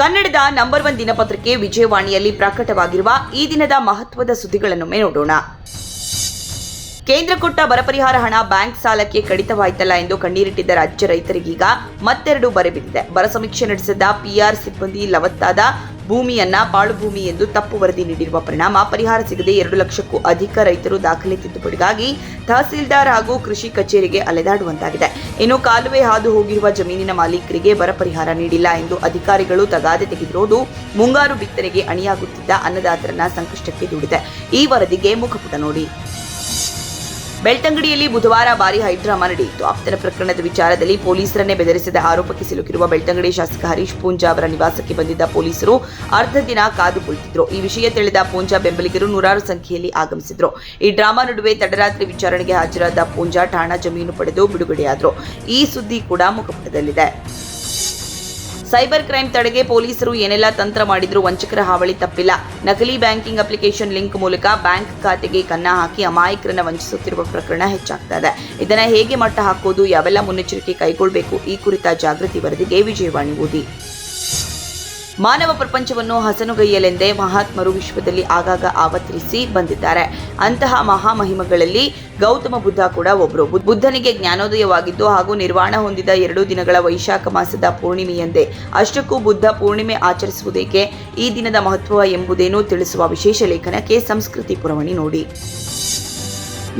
ಕನ್ನಡದ number one ದಿನಪತ್ರಿಕೆ ವಿಜಯವಾಣಿಯಲ್ಲಿ ಪ್ರಕಟವಾಗಿರುವ ಈ ದಿನದ ಮಹತ್ವದ ಸುದ್ದಿಗಳನ್ನೊಮ್ಮೆ ನೋಡೋಣ. ಕೇಂದ್ರ ಕೊಟ್ಟ ಬರ ಪರಿಹಾರ ಹಣ ಬ್ಯಾಂಕ್ ಸಾಲಕ್ಕೆ ಕಡಿತವಾಯಿತಲ್ಲ ಎಂದು ಕಣ್ಣೀರಿಟ್ಟಿದ್ದ ರಾಜ್ಯ ರೈತರಿಗೀಗ ಮತ್ತೆರಡು ಬರೆ ಬಿದ್ದಿದೆ. ಬರ ಸಮೀಕ್ಷೆ ನಡೆಸಿದ ಪಿಆರ್ ಸಿಬ್ಬಂದಿ ಲವತ್ತಾದ ಭೂಮಿಯನ್ನ ಪಾಳು ಭೂಮಿ ಎಂದು ತಪ್ಪು ವರದಿ ನೀಡಿರುವ ಪರಿಣಾಮ ಪರಿಹಾರ ಸಿಗದೆ ಎರಡು ಲಕ್ಷಕ್ಕೂ ಅಧಿಕ ರೈತರು ದಾಖಲೆ ತಿದ್ದುಪಡಿಗಾಗಿ ತಹಸೀಲ್ದಾರ್ ಹಾಗೂ ಕೃಷಿ ಕಚೇರಿಗೆ ಅಲೆದಾಡುವಂತಾಗಿದೆ. ಇನ್ನು ಕಾಲುವೆ ಹಾದು ಹೋಗಿರುವ ಜಮೀನಿನ ಮಾಲೀಕರಿಗೆ ಬರ ಪರಿಹಾರ ನೀಡಿಲ್ಲ ಎಂದು ಅಧಿಕಾರಿಗಳು ತಗಾದೆ ತೆಗೆದಿರುವುದು ಮುಂಗಾರು ಬಿತ್ತನೆಗೆ ಅಣಿಯಾಗುತ್ತಿದ್ದ ಅನ್ನದಾತರನ್ನ ಸಂಕಷ್ಟಕ್ಕೆ ದೂಡಿದೆ. ಈ ವರದಿಗೆ ಮುಖಪುಟ ನೋಡಿ. ಬೆಳ್ತಂಗಡಿಯಲ್ಲಿ ಬುಧವಾರ ಭಾರಿ ಹೈಡ್ರಾಮಾ ನಡೆಯಿತು. ಆಪ್ತನ ಪ್ರಕರಣದ ವಿಚಾರದಲ್ಲಿ ಪೊಲೀಸರನ್ನೇ ಬೆದರಿಸಿದ ಆರೋಪಕ್ಕೆ ಸಿಲುಕಿರುವ ಬೆಳ್ತಂಗಡಿ ಶಾಸಕ ಹರೀಶ್ ಪೂಂಜಾ ಅವರ ನಿವಾಸಕ್ಕೆ ಬಂದಿದ್ದ ಪೊಲೀಸರು ಅರ್ಧ ದಿನ ಕಾದು ಕುಳಿತಿದ್ರು. ಈ ವಿಷಯ ತಿಳಿದ ಪೂಂಜಾ ಬೆಂಬಲಿಗರು ನೂರಾರು ಸಂಖ್ಯೆಯಲ್ಲಿ ಆಗಮಿಸಿದ್ರು. ಈ ಡ್ರಾಮಾ ನಡುವೆ ತಡರಾತ್ರಿ ವಿಚಾರಣೆಗೆ ಹಾಜರಾದ ಪೂಂಜಾ ಠಾಣಾ ಜಮೀನು ಪಡೆದು ಬಿಡುಗಡೆಯಾದರು. ಈ ಸುದ್ದಿ ಕೂಡ ಮುಖಪುಟದಲ್ಲಿದೆ. ಸೈಬರ್ ಕ್ರೈಮ್ ತಡೆಗೆ ಪೊಲೀಸರು ಏನೆಲ್ಲ ತಂತ್ರ ಮಾಡಿದ್ರೂ ವಂಚಕರ ಹಾವಳಿ ತಪ್ಪಿಲ್ಲ. ನಕಲಿ ಬ್ಯಾಂಕಿಂಗ್ ಅಪ್ಲಿಕೇಶನ್ ಲಿಂಕ್ ಮೂಲಕ ಬ್ಯಾಂಕ್ ಖಾತೆಗೆ ಕನ್ನ ಹಾಕಿ ಅಮಾಯಕರನ್ನ ವಂಚಿಸುತ್ತಿರುವ ಪ್ರಕರಣ ಹೆಚ್ಚಾಗ್ತಾ ಇದೆ. ಇದನ್ನ ಹೇಗೆ ಮಟ್ಟ ಹಾಕೋದು ಯಾವೆಲ್ಲ ಮುನ್ನೆಚ್ಚರಿಕೆ ಕೈಗೊಳ್ಳಬೇಕು ಈ ಕುರಿತ ಜಾಗೃತಿ ವರದಿಗೆ ವಿಜಯವಾಣಿ ಓದಿ. ಮಾನವ ಪ್ರಪಂಚವನ್ನು ಹಸನುಗೈಯಲೆಂದೇ ಮಹಾತ್ಮರು ವಿಶ್ವದಲ್ಲಿ ಆಗಾಗ ಆವತರಿಸಿ ಬಂದಿದ್ದಾರೆ. ಅಂತಹ ಮಹಾಮಹಿಮಗಳಲ್ಲಿ ಗೌತಮ ಬುದ್ಧ ಕೂಡ ಒಬ್ಬರು ಬುದ್ಧನಿಗೆ ಜ್ಞಾನೋದಯವಾಗಿದ್ದು ಹಾಗೂ ನಿರ್ವಾಣ ಹೊಂದಿದ ಎರಡು ದಿನಗಳ ವೈಶಾಖ ಮಾಸದ ಪೂರ್ಣಿಮೆಯಂದೇ ಅಷ್ಟಕ್ಕೂ ಬುದ್ಧ ಪೂರ್ಣಿಮೆ ಆಚರಿಸುವುದೇಕೆ ಈ ದಿನದ ಮಹತ್ವ ಎಂಬುದೇನು ತಿಳಿಸುವ ವಿಶೇಷ ಲೇಖನಕ್ಕೆ ಸಂಸ್ಕೃತಿ ಪುರವಣಿ ನೋಡಿ.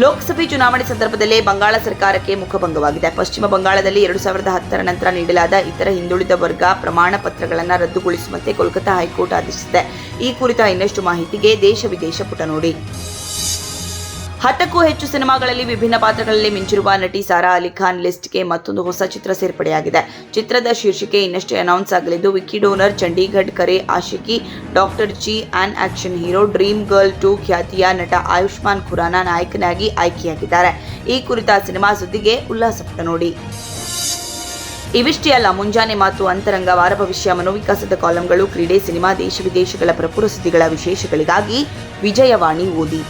ಲೋಕಸಭೆ ಚುನಾವಣೆ ಸಂದರ್ಭದಲ್ಲೇ ಬಂಗಾಳ ಸರ್ಕಾರಕ್ಕೆ ಮುಖಭಂಗವಾಗಿದೆ ಪಶ್ಚಿಮ ಬಂಗಾಳದಲ್ಲಿ ಎರಡು ಸಾವಿರದ ಹತ್ತರ ನಂತರ ನೀಡಲಾದ ಇತರ ಹಿಂದುಳಿದ ವರ್ಗ ಪ್ರಮಾಣ ಪತ್ರಗಳನ್ನು ರದ್ದುಗೊಳಿಸುವಂತೆ ಕೋಲ್ಕತ್ತಾ ಹೈಕೋರ್ಟ್ ಆದೇಶಿಸಿದೆ. ಈ ಕುರಿತ ಇನ್ನಷ್ಟು ಮಾಹಿತಿಗೆ ದೇಶ ವಿದೇಶ ಪುಟ ನೋಡಿ. ಹತ್ತಕ್ಕೂ ಹೆಚ್ಚು ಸಿನಿಮಾಗಳಲ್ಲಿ ವಿಭಿನ್ನ ಪಾತ್ರಗಳಲ್ಲಿ ಮಿಂಚಿರುವ ನಟಿ ಸಾರಾ ಅಲಿ ಖಾನ್ ಲಿಸ್ಟ್ಗೆ ಮತ್ತೊಂದು ಹೊಸ ಚಿತ್ರ ಸೇರ್ಪಡೆಯಾಗಿದೆ. ಚಿತ್ರದ ಶೀರ್ಷಿಕೆ ಇನ್ನಷ್ಟೇ announce ಆಗಲಿದ್ದು Vicky donor Chandigarh Kare, Aashiqui, doctor G an action hero, dream girl two ಖ್ಯಾತಿಯ ನಟ ಆಯುಷ್ಮಾನ್ ಖುರಾನ ನಾಯಕನಾಗಿ ಆಯ್ಕೆಯಾಗಿದ್ದಾರೆ. ಈ ಕುರಿತ ಸಿನಿಮಾ ಸುದ್ದಿಗೆ ಉಲ್ಲಾಸಪಟ್ಟ ನೋಡಿ. ಇವಿಷ್ಟೇ ಅಲ್ಲ, ಮುಂಜಾನೆ ಮಾತು ಅಂತರಂಗ, ವಾರ ಭವಿಷ್ಯ ಮನೋವಿಕಾಸದ ಕಾಲಂಗಳು, ಕ್ರೀಡೆ, ಸಿನಿಮಾ ದೇಶ ವಿದೇಶಗಳ ಪ್ರಪುರ ಸುದ್ದಿಗಳ ವಿಶೇಷಗಳಿಗಾಗಿ ವಿಜಯವಾಣಿ ಓದಿ.